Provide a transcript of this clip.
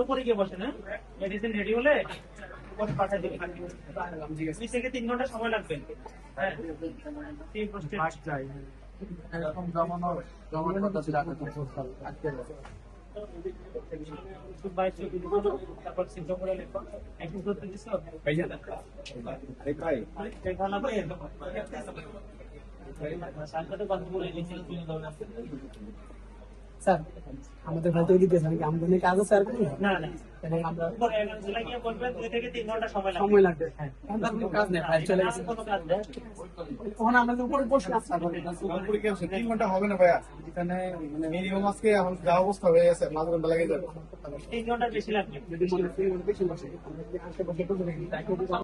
উপরে গিয়ে বসেন হ্যাঁ মেডিসিন রেডি হলে উপরে দিবেন দুই থেকে তিন ঘণ্টা সময় লাগবে হ্যাঁ তিন পোস্টে এরকম জমানো জমানো কথা ছিল আগে স্যার আমাদের ভাই তৈরি দিয়েছে নাকি আমাদের কাজ আছে আর কি না আমরা সময় লাগবে। হ্যাঁ। কোনো কাজ নেই চলে গেছে। কোনো তখন আমরা যে উপরে বসে আছি। তিন ঘণ্টা হবে না ভাইয়া? এখানে মানে মিনিমাম আজকে এখন যা অবস্থা হয়ে গেছে পাঁচ ঘণ্টা লাগে যাবে। তিন ঘণ্টা বেশি লাগবে।